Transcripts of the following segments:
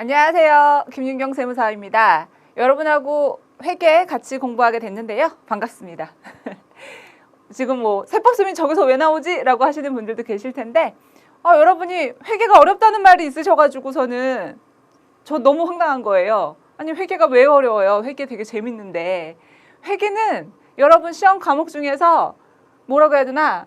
안녕하세요. 김윤경 세무사입니다. 여러분하고 회계 같이 공부하게 됐는데요. 반갑습니다. 지금 뭐 세법수민 저기서 왜 나오지? 라고 하시는 분들도 계실 텐데 아, 여러분이 회계가 어렵다는 말이 있으셔가지고서는 저 너무 황당한 거예요. 아니 회계가 왜 어려워요? 회계 되게 재밌는데 회계는 여러분 시험 과목 중에서 뭐라고 해야 되나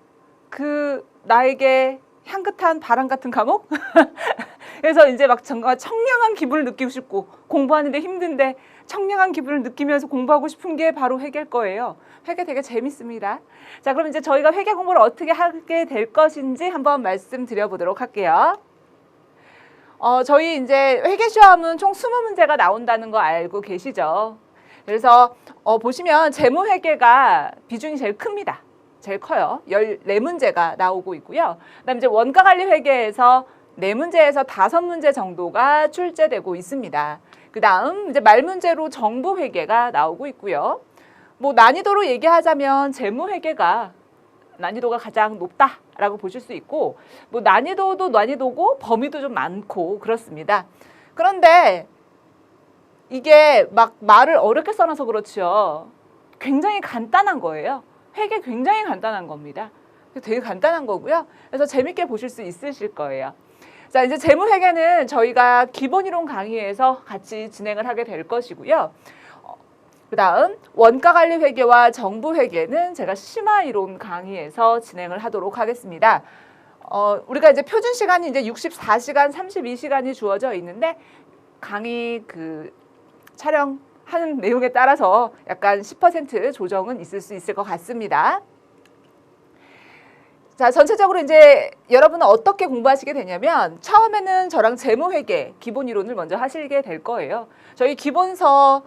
그 나에게 향긋한 바람 같은 과목? 그래서 이제 막 정말 청량한 기분을 느끼고 싶고 공부하는데 힘든데 청량한 기분을 느끼면서 공부하고 싶은 게 바로 회계일 거예요. 회계 되게 재밌습니다. 자, 그럼 이제 저희가 회계 공부를 어떻게 하게 될 것인지 한번 말씀드려 보도록 할게요. 어, 저희 이제 회계 시험은 총 20문제가 나온다는 거 알고 계시죠? 그래서 어, 보시면 재무 회계가 비중이 제일 큽니다. 제일 커요. 14문제가 나오고 있고요. 그다음에 이제 원가 관리 회계에서 네 문제에서 다섯 문제 정도가 출제되고 있습니다. 그 다음 이제 말 문제로 정부 회계가 나오고 있고요. 뭐 난이도로 얘기하자면 재무 회계가 난이도가 가장 높다라고 보실 수 있고 뭐 난이도도 난이도고 범위도 좀 많고 그렇습니다. 그런데 이게 막 말을 어렵게 써놔서 그렇죠. 굉장히 간단한 거예요. 회계 굉장히 간단한 겁니다. 되게 간단한 거고요. 그래서 재밌게 보실 수 있으실 거예요. 자, 이제 재무회계는 저희가 기본 이론 강의에서 같이 진행을 하게 될 것이고요. 그 다음 원가관리 회계와 정부 회계는 제가 심화 이론 강의에서 진행을 하도록 하겠습니다. 어, 우리가 이제 표준 시간이 이제 64시간, 32시간이 주어져 있는데 강의 그 촬영하는 내용에 따라서 약간 10% 조정은 있을 수 있을 것 같습니다. 자, 전체적으로 이제 여러분은 어떻게 공부하시게 되냐면 처음에는 저랑 재무회계 기본 이론을 먼저 하시게 될 거예요. 저희 기본서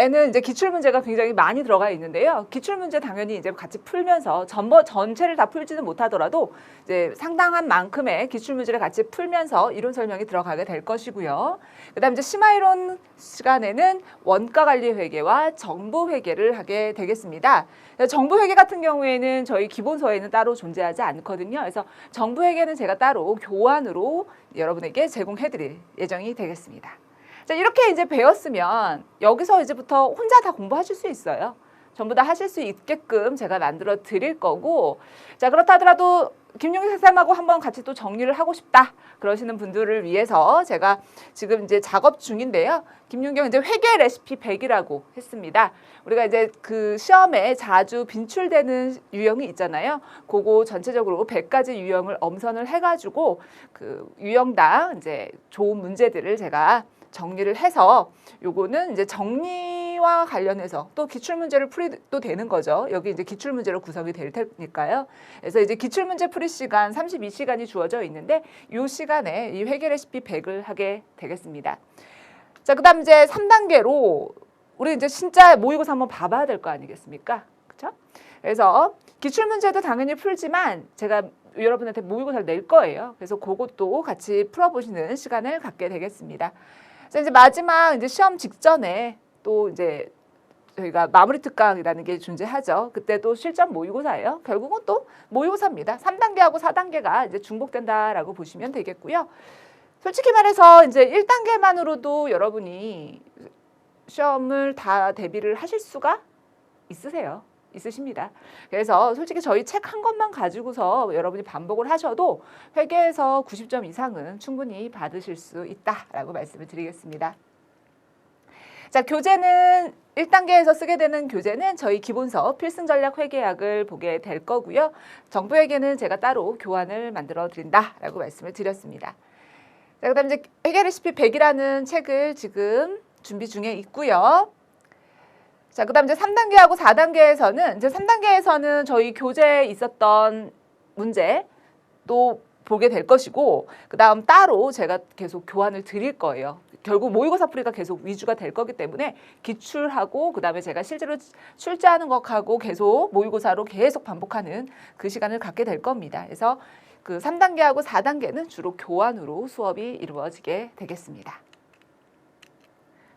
에는 이제 기출 문제가 굉장히 많이 들어가 있는데요. 기출 문제 당연히 이제 같이 풀면서 전부 전체를 다 풀지는 못하더라도 이제 상당한 만큼의 기출 문제를 같이 풀면서 이론 설명이 들어가게 될 것이고요. 그다음 이제 심화 이론 시간에는 원가 관리 회계와 정부 회계를 하게 되겠습니다. 정부 회계 같은 경우에는 저희 기본서에는 따로 존재하지 않거든요. 그래서 정부 회계는 제가 따로 교환으로 여러분에게 제공해드릴 예정이 되겠습니다. 자, 이렇게 이제 배웠으면 여기서 이제부터 혼자 다 공부하실 수 있어요. 전부 다 하실 수 있게끔 제가 만들어 드릴 거고 자 그렇다 하더라도 김용희 선생님하고 한번 같이 또 정리를 하고 싶다 그러시는 분들을 위해서 제가 지금 이제 작업 중인데요. 김윤경 이제 회계 레시피 100이라고 했습니다. 우리가 이제 그 시험에 자주 빈출되는 유형이 있잖아요. 그거 전체적으로 100가지 유형을 엄선을 해가지고 그 유형당 이제 좋은 문제들을 제가 정리를 해서 요거는 이제 정리와 관련해서 또 기출 문제를 풀이도 되는 거죠. 여기 이제 기출 문제로 구성이 될 테니까요. 그래서 이제 기출 문제 풀이 시간 32시간이 주어져 있는데 요 시간에 이 회계 레시피 100을 하게 되겠습니다. 자, 그 다음 이제 3단계로 우리 이제 진짜 모의고사 한번 봐봐야 될 거 아니겠습니까? 그렇죠? 그래서 기출 문제도 당연히 풀지만 제가 여러분한테 모의고사를 낼 거예요. 그래서 그것도 같이 풀어보시는 시간을 갖게 되겠습니다. 그래서 이제 마지막 이제 시험 직전에 또 이제 저희가 마무리 특강이라는 게 존재하죠. 그때도 실전 모의고사예요. 결국은 또 모의고사입니다. 3단계하고 4단계가 이제 중복된다라고 보시면 되겠고요. 솔직히 말해서 이제 1단계만으로도 여러분이 시험을 다 대비를 하실 수가 있으세요. 있으십니다. 그래서 솔직히 저희 책 한 권만 가지고서 여러분이 반복을 하셔도 회계에서 90점 이상은 충분히 받으실 수 있다라고 말씀을 드리겠습니다. 자, 교재는 1단계에서 쓰게 되는 교재는 저희 기본서 필승 전략 회계학을 보게 될 거고요. 정부 회계는 제가 따로 교환을 만들어 드린다라고 말씀을 드렸습니다. 자, 그다음 이제 회계 레시피 100이라는 책을 지금 준비 중에 있고요. 자, 그 다음 이제 3단계하고 4단계에서는 이제 3단계에서는 저희 교재에 있었던 문제 또 보게 될 것이고 그 다음 따로 제가 계속 교환을 드릴 거예요. 결국 모의고사 풀이가 계속 위주가 될 거기 때문에 기출하고 그다음에 제가 실제로 출제하는 것하고 계속 모의고사로 계속 반복하는 그 시간을 갖게 될 겁니다. 그래서 그 3단계하고 4단계는 주로 교환으로 수업이 이루어지게 되겠습니다.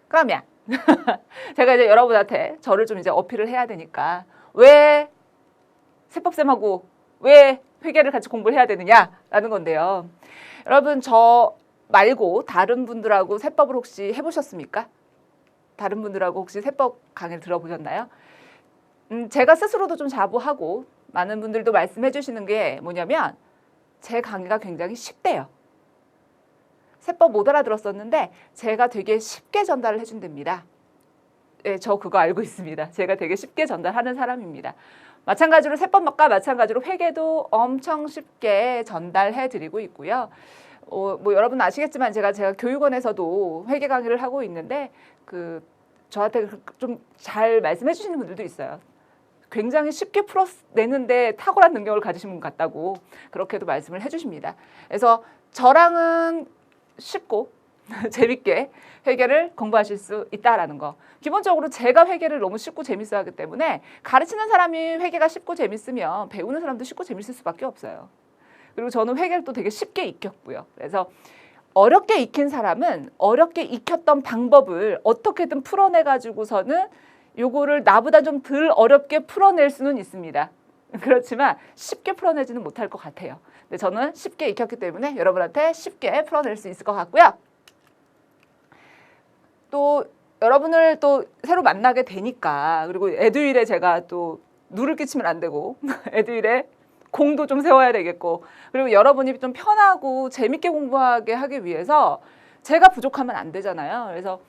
그러면 제가 이제 여러분한테 저를 좀 이제 어필을 해야 되니까 왜 세법쌤하고 왜 회계를 같이 공부를 해야 되느냐라는 건데요. 여러분 저 말고 다른 분들하고 세법을 혹시 해보셨습니까? 다른 분들하고 혹시 세법 강의를 들어보셨나요? 음, 제가 스스로도 좀 자부하고 많은 분들도 말씀해 주시는 게 뭐냐면 제 강의가 굉장히 쉽대요. 세법 못 알아들었었는데 제가 되게 쉽게 전달을 해준답니다. 예, 저 그거 알고 있습니다. 제가 되게 쉽게 전달하는 사람입니다. 마찬가지로 세법과 마찬가지로 회계도 엄청 쉽게 전달해 드리고 있고요. 어, 뭐 여러분 아시겠지만 제가 제가 교육원에서도 회계 강의를 하고 있는데 그 저한테 좀 잘 말씀해 주시는 분들도 있어요. 굉장히 쉽게 풀어내는데 탁월한 능력을 가지신 분 같다고 그렇게도 말씀을 해주십니다. 그래서 저랑은 쉽고 재밌게 회계를 공부하실 수 있다라는 거. 기본적으로 제가 회계를 너무 쉽고 재밌어 하기 때문에 가르치는 사람이 회계가 쉽고 재밌으면 배우는 사람도 쉽고 재밌을 수밖에 없어요. 그리고 저는 회계를 또 되게 쉽게 익혔고요. 그래서 어렵게 익힌 사람은 어렵게 익혔던 방법을 어떻게든 풀어내 가지고서는 요거를 나보다 좀 덜 어렵게 풀어낼 수는 있습니다. 그렇지만 쉽게 풀어내지는 못할 것 같아요. 근데 저는 쉽게 익혔기 때문에 여러분한테 쉽게 풀어낼 수 있을 것 같고요. 또 여러분을 또 새로 만나게 되니까 그리고 에듀일에 제가 또 누를 끼치면 안 되고 에듀일에 공도 좀 세워야 되겠고 그리고 여러분이 좀 편하고 재밌게 공부하게 하기 위해서 제가 부족하면 안 되잖아요. 그래서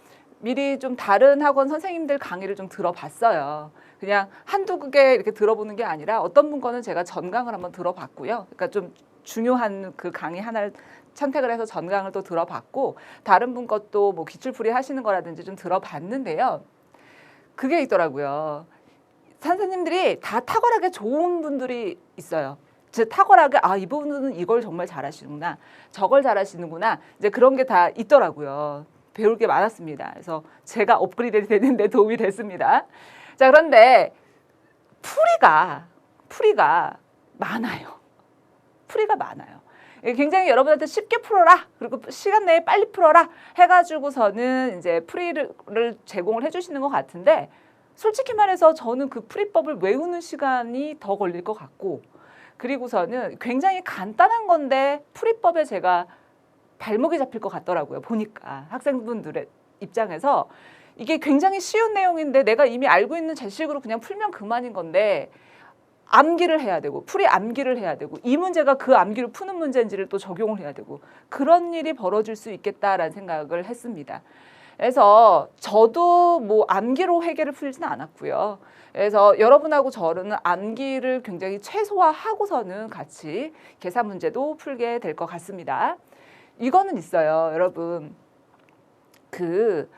미리 좀 다른 학원 선생님들 강의를 좀 들어봤어요. 그냥 한두 개 이렇게 들어보는 게 아니라 어떤 분 거는 제가 전강을 한번 들어봤고요. 그러니까 좀 중요한 그 강의 하나를 선택을 해서 전강을 또 들어봤고 다른 분 것도 뭐 기출풀이 하시는 거라든지 좀 들어봤는데요. 그게 있더라고요. 선생님들이 다 탁월하게 좋은 분들이 있어요. 즉 탁월하게 아 이분은 이걸 정말 잘하시는구나 저걸 잘하시는구나 이제 그런 게 다 있더라고요. 배울 게 많았습니다. 그래서 제가 업그레이드 되는데 도움이 됐습니다. 자 그런데 풀이가 풀이가 많아요. 풀이가 많아요. 예, 굉장히 여러분한테 쉽게 풀어라 그리고 시간 내에 빨리 풀어라 해가지고서는 이제 풀이를 제공을 해주시는 것 같은데 솔직히 말해서 저는 그 풀이법을 외우는 시간이 더 걸릴 것 같고 그리고서는 굉장히 간단한 건데 풀이법에 제가 발목이 잡힐 것 같더라고요. 보니까 학생분들의 입장에서 이게 굉장히 쉬운 내용인데 내가 이미 알고 있는 제식으로 그냥 풀면 그만인 건데 암기를 해야 되고 풀이 암기를 해야 되고 이 문제가 그 암기를 푸는 문제인지를 또 적용을 해야 되고 그런 일이 벌어질 수 있겠다라는 생각을 했습니다. 그래서 저도 뭐 암기로 회계를 풀지는 않았고요. 그래서 여러분하고 저는 암기를 굉장히 최소화하고서는 같이 계산 문제도 풀게 될 것 같습니다. 이거는 있어요, 여러분. 그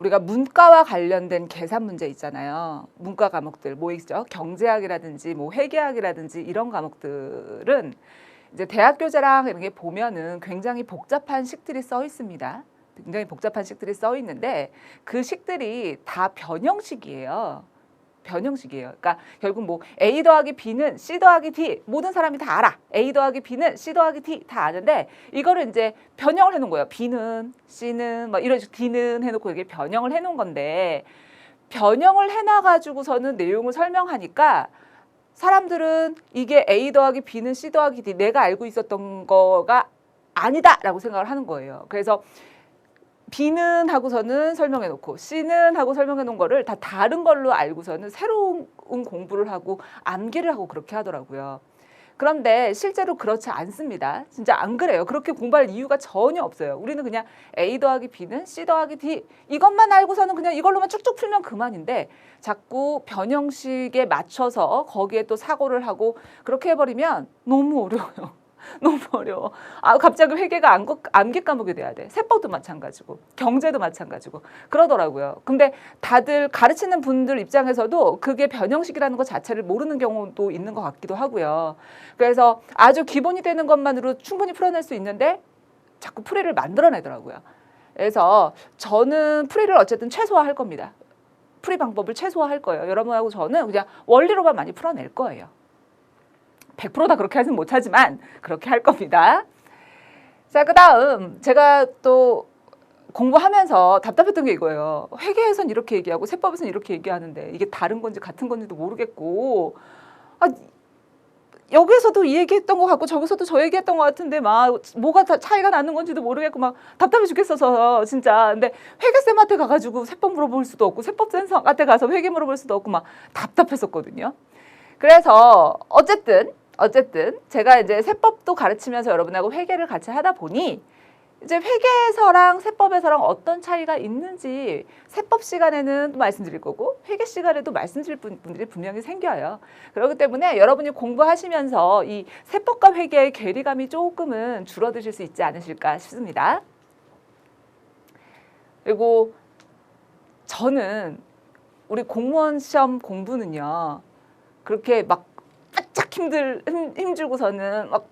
우리가 문과와 관련된 계산 문제 있잖아요. 문과 과목들 뭐 있죠? 경제학이라든지 뭐 회계학이라든지 이런 과목들은 이제 대학 교재랑 이런 게 보면은 굉장히 복잡한 식들이 써 있습니다. 굉장히 복잡한 식들이 써 있는데 그 식들이 다 변형식이에요. 변형식이에요. 그러니까 결국 뭐 A 더하기 B는 C 더하기 D 모든 사람이 다 알아. A 더하기 B는 C 더하기 D 다 아는데 이거를 이제 변형을 해놓은 거예요. B는 C는 막 이런 식으로 D는 해놓고 이게 변형을 해놓은 건데 변형을 해놔가지고서는 내용을 설명하니까 사람들은 이게 A 더하기 B는 C 더하기 D 내가 알고 있었던 거가 아니다라고 생각을 하는 거예요. 그래서 B는 하고서는 설명해 놓고 C는 하고 설명해 놓은 거를 다 다른 걸로 알고서는 새로운 공부를 하고 암기를 하고 그렇게 하더라고요. 그런데 실제로 그렇지 않습니다. 진짜 안 그래요. 그렇게 공부할 이유가 전혀 없어요. 우리는 그냥 A 더하기 B는 C 더하기 D 이것만 알고서는 그냥 이걸로만 쭉쭉 풀면 그만인데 자꾸 변형식에 맞춰서 거기에 또 사고를 하고 그렇게 해버리면 너무 어려워요. 너무 어려워. 아 갑자기 회계가 암, 암기 과목이 돼야 돼. 세법도 마찬가지고 경제도 마찬가지고 그러더라고요. 근데 다들 가르치는 분들 입장에서도 그게 변형식이라는 것 자체를 모르는 경우도 있는 것 같기도 하고요. 그래서 아주 기본이 되는 것만으로 충분히 풀어낼 수 있는데 자꾸 풀이를 만들어내더라고요. 그래서 저는 풀이를 어쨌든 최소화할 겁니다. 풀이 방법을 최소화할 거예요. 여러분하고 저는 그냥 원리로만 많이 풀어낼 거예요. 100%다 그렇게 하지는 못하지만 그렇게 할 겁니다. 자, 그 다음 제가 또 공부하면서 답답했던 게 이거예요. 회계에선 이렇게 얘기하고 세법에선 이렇게 얘기하는데 이게 다른 건지 같은 건지도 모르겠고 아, 여기서도 이 얘기했던 것 같고 저기서도 저 얘기했던 것 같은데 막 뭐가 다 차이가 나는 건지도 모르겠고 막 답답해 죽겠어서 진짜 근데 회계쌤한테 가가지고 세법 물어볼 수도 없고 세법센터한테 가서 회계 물어볼 수도 없고 막 답답했었거든요. 그래서 어쨌든 어쨌든 제가 이제 세법도 가르치면서 여러분하고 회계를 같이 하다 보니 이제 회계에서랑 세법에서랑 어떤 차이가 있는지 세법 시간에는 또 말씀드릴 거고 회계 시간에도 말씀드릴 분- 분들이 분명히 생겨요. 그렇기 때문에 여러분이 공부하시면서 이 세법과 회계의 괴리감이 조금은 줄어드실 수 있지 않으실까 싶습니다. 그리고 저는 우리 공무원 시험 공부는요 그렇게 막 힘들 힘, 힘주고서는 막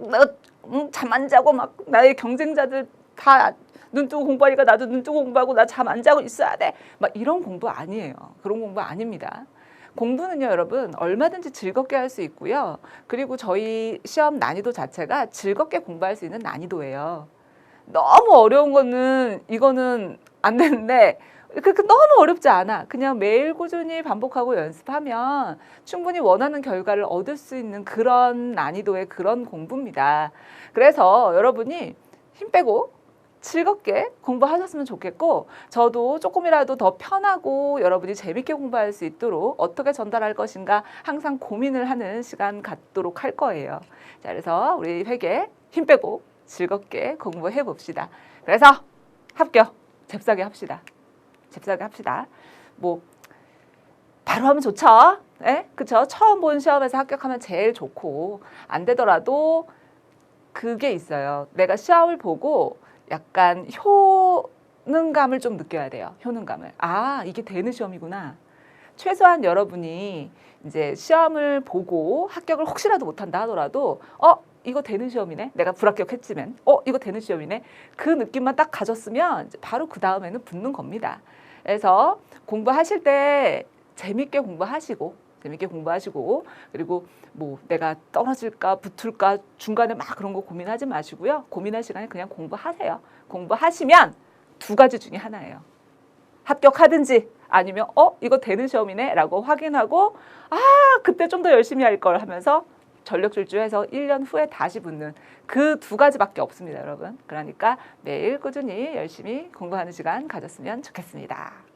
잠 안 자고 막 나의 경쟁자들 다 눈 뜨고 공부하니까 나도 눈 뜨고 공부하고 나 잠 안 자고 있어야 돼. 막 이런 공부 아니에요. 그런 공부 아닙니다. 공부는요, 여러분, 얼마든지 즐겁게 할 수 있고요. 그리고 저희 시험 난이도 자체가 즐겁게 공부할 수 있는 난이도예요. 너무 어려운 거는 이거는 안 되는데 그, 그 너무 어렵지 않아. 그냥 매일 꾸준히 반복하고 연습하면 충분히 원하는 결과를 얻을 수 있는 그런 난이도의 그런 공부입니다. 그래서 여러분이 힘 빼고 즐겁게 공부하셨으면 좋겠고 저도 조금이라도 더 편하고 여러분이 재밌게 공부할 수 있도록 어떻게 전달할 것인가 항상 고민을 하는 시간 갖도록 할 거예요. 자, 그래서 우리 회계 힘 빼고 즐겁게 공부해 봅시다. 그래서 합격 잽싸게 합시다. 잽싸게 합시다. 뭐 바로 하면 좋죠. 예? 그쵸? 처음 본 시험에서 합격하면 제일 좋고 안 되더라도 그게 있어요. 내가 시험을 보고 약간 효능감을 좀 느껴야 돼요. 효능감을. 아, 이게 되는 시험이구나. 최소한 여러분이 이제 시험을 보고 합격을 혹시라도 못한다 하더라도 어 이거 되는 시험이네 내가 불합격했지만 어 이거 되는 시험이네 그 느낌만 딱 가졌으면 바로 그 다음에는 붙는 겁니다 그래서 공부하실 때 재밌게 공부하시고 재밌게 공부하시고 그리고 뭐 내가 떨어질까 붙을까 중간에 막 그런 거 고민하지 마시고요. 고민할 시간에 그냥 공부하세요. 공부하시면 두 가지 중에 하나예요. 합격하든지 아니면 어 이거 되는 시험이네라고 확인하고 아 그때 좀 더 열심히 할 걸 하면서 전력 질주해서 1년 후에 다시 붙는 그 두 가지밖에 없습니다, 여러분. 그러니까 매일 꾸준히 열심히 공부하는 시간 가졌으면 좋겠습니다.